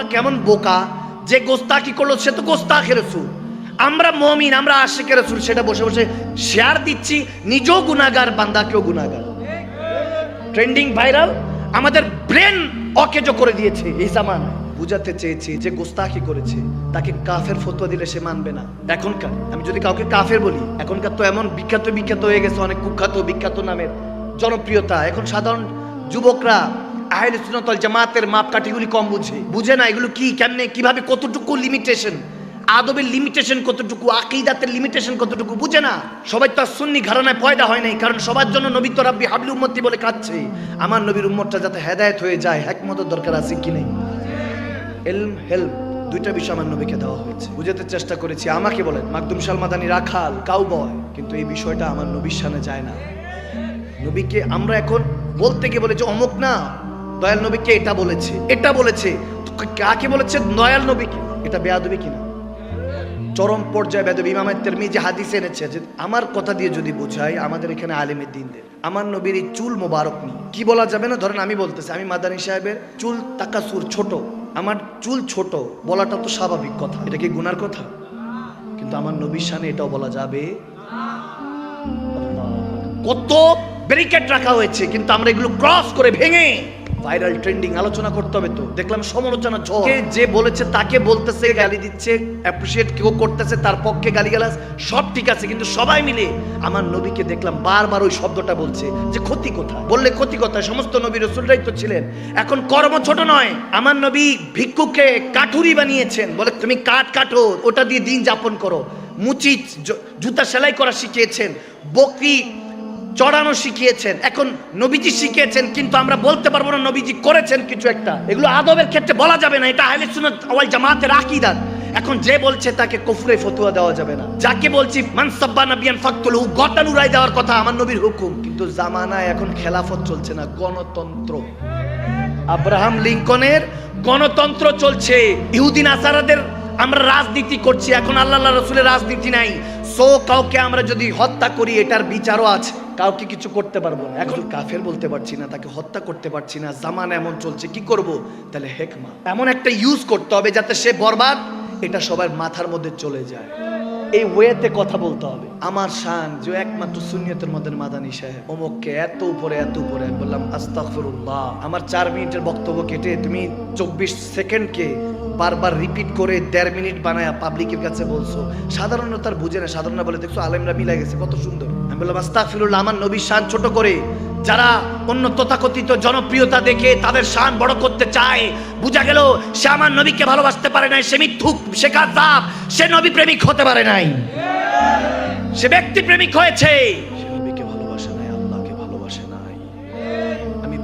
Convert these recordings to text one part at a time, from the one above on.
আমরা কেমন বোকা? যে গোস্তাকি করল সে তো গোস্তাখের রসুল। আমরা মমিন, আমরা আশেকের রসুল, সেটা বসে বসে শেয়ার দিচ্ছি, নিজেও গুনাগার বান্দাকেও গুনাগার ট্রেন্ডিং ভাইরাল আমাদের ব্রেন অকেজো করে দিয়েছে এই জামান বুঝাতে চেয়েছি যে গোস্তাকি করেছে, তাকে কাফের ফতোয়া দিলে সে মানবে না। এখনকার, আমি যদি কাউকে কাফের বলি, এখনকার তো এমন বিখ্যাত বিখ্যাত হয়ে গেছে, অনেক কুখ্যাত, বিখ্যাত নামের জনপ্রিয়তা। এখন সাধারণ যুবকরা আহলে সুন্নাত ওয়াল জামাতের মাপকাঠিগুলি কম বুঝে। বুঝে না এগুলো কি, কেমনে, কীভাবে, কতটুকু লিমিটেশন আদবের লিমিটেশন কতটুকু, আকিদাতের লিমিটেশন কতটুকু, বুঝে না? সবাই তো আর সুন্নি ঘরানায় পয়দা হয় নাই, কারণ সবার জন্য নবী তো রাব্বি হাবলি উম্মতি বলে কাঁদছে। আমার নবীর উম্মতটা যাতে হেদায়েত হয়ে যায় একমতের দরকার আছে কি নেই? এলম, হেল্প, দুইটা বিষয় আমার নবীকে দেওয়া হয়েছে। বুঝাতে চেষ্টা করেছি, আমাকে বলেন, মাকদুম সালমাদানি রাখাল কাউ বয় কিন্তু এই বিষয়টা আমার নবীর সামনে যায় না। নবীকে আমরা এখন বলতে গিয়ে বলেছে অমুক না দয়াল নবীকে এটা বলেছে? এটা বলেছে। কাকে বলেছে? দয়াল নবীকে এটা বেয়াদবি কিনা? চরম পর্যায়ে বেদবি ইমামের তেরমিজি হাদিস এনেছে যে, আমার কথা দিয়ে যদি বোঝাই আমাদের এখানে আলিমের দিনদের। আমার নবীর এই চুল মোবারক নিয়ে কি বলা যাবে না? ধরেন আমি বলতেছি, আমি মাদানী সাহেবের চুল তাকাসুর ছোট। আমার চুল ছোট, বলাটা তো স্বাভাবিক কথা। এটা কি গুনার কথা? কিন্তু আমার নবীর সামনে এটাও বলা যাবে। কত ব্যারিকেড রাখা হয়েছে, কিন্তু আমরা এগুলো ক্রস করে ভেঙে ভাইরাল ট্রেন্ডিং আলোচনা করতে হবে তো। দেখলাম সমালোচনা ঝড়। কে যে বলেছে তাকে বলতেছে গালি দিচ্ছে অ্যাপ্রিসিয়েট কেউ করতেছে তার পক্ষে গালি গালাজ সব ঠিক আছে কিন্তু সবাই মিলে আমার নবীকে দেখলাম বারবার ওই শব্দটা বলছে যে ক্ষতি কোথায়? বললে ক্ষতি কোথায়? সমস্ত নবী রসুলরাই তো ছিলেন। এখন কর্ম ছোট নয় আমার নবী ভিক্ষুকে কাঠুরি বানিয়েছেন। বলে তুমি কাঠ কাটো ওটা দিয়ে দিন যাপন করো। মুচি জুতা সেলাই করা শিখিয়েছেন। বকরি চড়ানো শিখিয়েছেন। এখন নবীজি শিখিয়েছেন, কিন্তু আমরা বলতে পারব না নবীজি করেছেন কিছু একটা। এগুলো আদবের ক্ষেত্রে বলা যাবে না, এটা আহলে সুন্নাত ওয়াল জামাতের আকীদা এখন যে বলছে তাকে কুফরে ফতুয়া দেওয়া যাবে না। যাকে বলছি মানসাব্বা নাবিয়ান ফাকতুলহু গতান উড়াই দেওয়ার কথা আমার নবীর হুকুম। কিন্তু জামানায় এখন খেলাফত চলছে না, গণতন্ত্র। আব্রাহাম লিঙ্কনের গণতন্ত্র চলছে। ইহুদিন আসারাদের আমরা রাজনীতি করছি, এখন আল্লাহ রসুলের রাজনীতি নাই। সো কাউকে আমরা যদি হত্যা করি, এটার বিচারও আছে। কাউকে কিছু করতে পারব না। এখন কাফের বলতে পারছি না, তাকে হত্যা করতে পারছি না, জামান এমন চলছে, কি করব? তাহলে হেকমা। এমন একটা ইউজ করতে হবে যাতে সে বরবাদ, এটা সবার মাথার মধ্যে চলে যায়। এই ওয়েতে কথা বলতে হবে। আমার শান যে একমাত্র সুনিয়তের মধ্যে মাদানী সাহেব, অমুককে এত উপরে এত উপরে বললাম, আস্তাগফিরুল্লাহ। আমার চার মিনিটের বক্তব্য কেটে তুমি চব্বিশ সেকেন্ডকে বারবার রিপিট করে দেড় মিনিট বানায় পাবলিকের কাছে বলছো। সাধারণত তার বুঝে না, সাধারণ বলে দেখছ আলেমরা মিলে গেছে, কত সুন্দর। বললাম, আস্তাগফিরুল্লাহ, আমার নবীর শান ছোট করে। যারা অন্য তথাকথিত জনপ্রিয়তা দেখে তাদের শান বড় করতে চায়, বুঝা গেল সে আমার নবীকে ভালোবাসতে পারে নাই, সে মিথ্যুক, সে কাজাব সে নবী প্রেমিক হতে পারে নাই। সে ব্যক্তি প্রেমিক হয়েছে।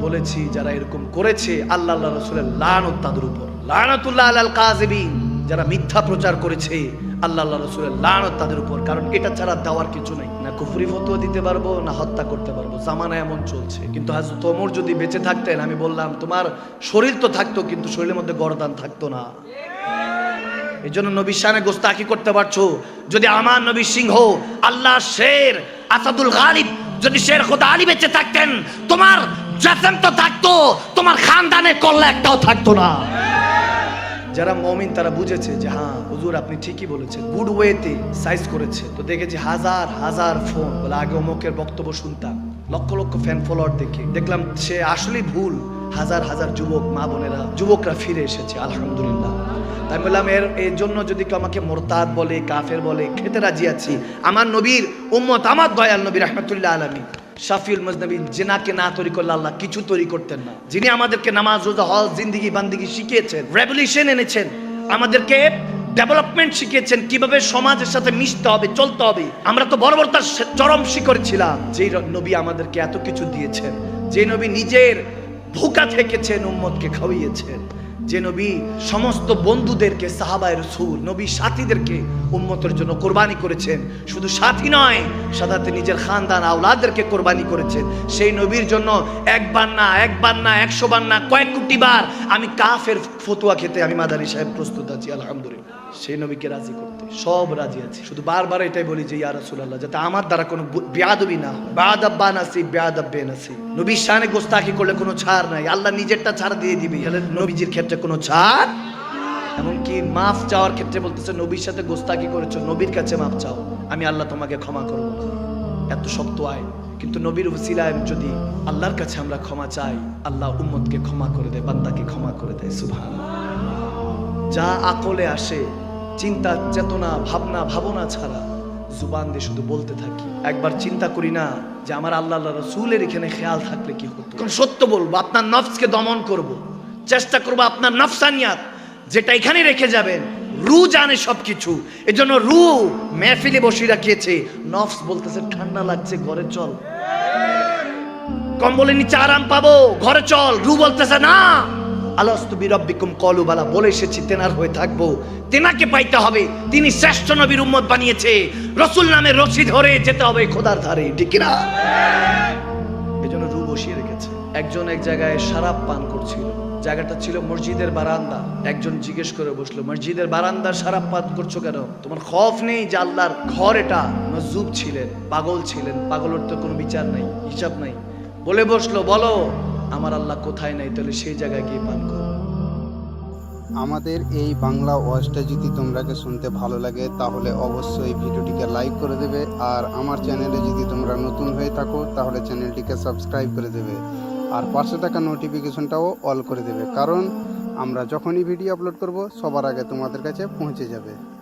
বলেছি, যারা এরকম করেছে, আল্লাহ আল্লাহ রসুলের লানত তাদের উপর। লানতুল্লাহ আলাল কাজিবিন যারা মিথ্যা প্রচার করেছে আল্লাহ রসুলের লানত তাদের উপর, কারণ এটা ছাড়া দেওয়ার কিছু নাই। না কুফরি ফতুয়া দিতে পারব, না হত্যা করতে পারব। জামানা এমন চলছে। কিন্তু আজ তোমর যদি বেঁচে থাকতেন, আমি বললাম, তোমার শরীর তো থাকতো, কিন্তু শরীরের মধ্যে গরদান থাকতো না। এই জন্য নবীর শানে গোস্তাকি করতে পারছ? যদি আমার নবী সিংহ আল্লাহ শের, আসাদুল গালিব, যদি শের খোদা আলী বেঁচে থাকতেন, তোমার জাসেম তো থাকতো, তোমার খানদানে কল্লা একটাও থাকতো না। যারা মমিন, তারা বুঝেছে যে হ্যাঁ হুজুর আপনি ঠিকই বলেছেন। গুড ওয়েতে সাইজ করেছে। তো দেখেছি হাজার হাজার ফোন বলে আগে অমুকের বক্তব্য শুনতাম। লক্ষ লক্ষ ফ্যান ফলোয়ার দেখে। দেখলাম সে আসলেই ভুল। হাজার হাজার যুবক, মা বোনেরা, যুবকরা ফিরে এসেছে, আলহামদুলিল্লাহ। তাই বললাম, এর এর জন্য যদি কেউ আমাকে মোরতাদ বলে, কাফের বলে, খেতে রাজি আছি, আমার নবীর উম্মত, আমার দয়াল নবী রহমতুল্লাহ আলমী শাফিউল মজনবী জেনাকে না তৈরি করলে আল্লাহ কিছু তৈরি করতেন না। যিনি আমাদেরকে নামাজ, রোজা, হজ, জিন্দিগি, বান্দিগি শিখিয়েছেন রেভলিউশন এনেছেন, আমাদেরকে ডেভেলপমেন্ট শিখিয়েছেন, কীভাবে সমাজের সাথে মিশতে হবে, চলতে হবে। আমরা তো বর্বরতার চরম শিখরে ছিলাম। র- নবী আমাদেরকে এত কিছু দিয়েছেন যে নবী নিজের ভুকা থেকেছেন, উম্মতকে খাওয়িয়েছেন। যে নবী সমস্ত বন্ধুদেরকে, সাহাবায় রসুল, নবী সাথীদেরকে উন্মতের জন্য কোরবানি করেছেন। শুধু সাথী নয়, সাদাতে নিজের খানদান আওলাদেরকে কোরবানি করেছেন। সেই নবীর জন্য একবার না একবার না, একশো বার না, কয়েক কোটি বার আমি কাফের ফতুয়া খেতে আমি মাদানী সাহেব প্রস্তুত আছি, আলহামদুলিল্লাহ। সেই নবীকে রাজি করতে, সব রাজি আছে। শুধু বারবার এটাই বলি যে, ইয়া রাসূলুল্লাহ, যাতে আমার দ্বারা কোনো বেয়াদবি না হয়। নাসি বেয়াদাব্বে নাসি নবীর শানে গোস্তাকি করলে কোনো ছাড় নাই। আল্লাহ নিজেরটা ছাড় দিয়ে দিবে। তাহলে নবীজির ক্ষেত্রে কোনো ছাড়? এমনকি মাফ চাওয়ার ক্ষেত্রে বলতেছে, নবীর সাথে গোস্তাকি করেছ, নবীর কাছে মাফ চাও। আমি আল্লাহ তোমাকে ক্ষমা করব এত শক্ত আয়। কিন্তু নবীর হুসিলায় যদি আল্লাহর কাছে আমরা ক্ষমা চাই, আল্লাহ উম্মতকে ক্ষমা করে দেয়, বান্দাকে ক্ষমা করে দেয় সুভান যা আকলে আসে, চিন্তা, চেতনা, ভাবনা ভাবনা ছাড়া জুবান দিয়ে শুধু বলতে থাকি। একবার চিন্তা করি না যে আমার আল্লাহ আল্লাহ রসুলের এখানে খেয়াল থাকলে কি হতো। সত্য বলব, আপনার নফসকে দমন করব। চেষ্টা করব আপনার নফসানিয়াত, যেটা এখানে রেখে যাবেন রু জানে সব সবকিছু। এজন্য রু মেহফিলে বসে রাখিয়েছে। নফস বলতেছে, ঠান্ডা লাগছে, ঘরে চল। কম্বলের নিচে আরাম পাবো, ঘরে চল। রু বলতেছে, না। আলস্তু বিরব্বিকুম কলু বালা এসেছি, তেনার হয়ে থাকব। তেনাকে পাইতে হবে। তিনি শ্রেষ্ঠ নবীর উম্মত বানিয়েছে। রসুল নামে রশি ধরে যেতে হবে খোদার ধারে, ঠিক না এই জন্য রু বসিয়ে রেখেছে। একজন এক জায়গায় শারাপ পান করছিল। জায়গাটা ছিল মসজিদের বারান্দা। একজন জিজ্ঞেস করে বসল, মসজিদের বারান্দার শারাপ পান করছ কেন? তোমার খফ নেই যে আল্লাহর ঘর এটা? মজুব ছিলেন, পাগল ছিলেন, পাগলের তো কোনো বিচার নাই, হিসাব নাই। বলে বসল, বলো, আমার আল্লাহ কোথায় নাই? তাহলে সেই জায়গায় গিয়ে পান করো। আমাদের এই বাংলা ওয়াজটা যদি তোমরাকে শুনতে ভালো লাগে, তাহলে অবশ্যই ভিডিওটিকে লাইক করে দেবে, আর আমার চ্যানেলে যদি তোমরা নতুন হয়ে থাকো, তাহলে চ্যানেলটিকে সাবস্ক্রাইব করে দেবে। আর পাশে থাকা নোটিফিকেশনটাও অল করে দেবে। কারণ আমরা যখনই ভিডিও আপলোড করব, সবার আগে তোমাদের কাছে পৌঁছে যাবে।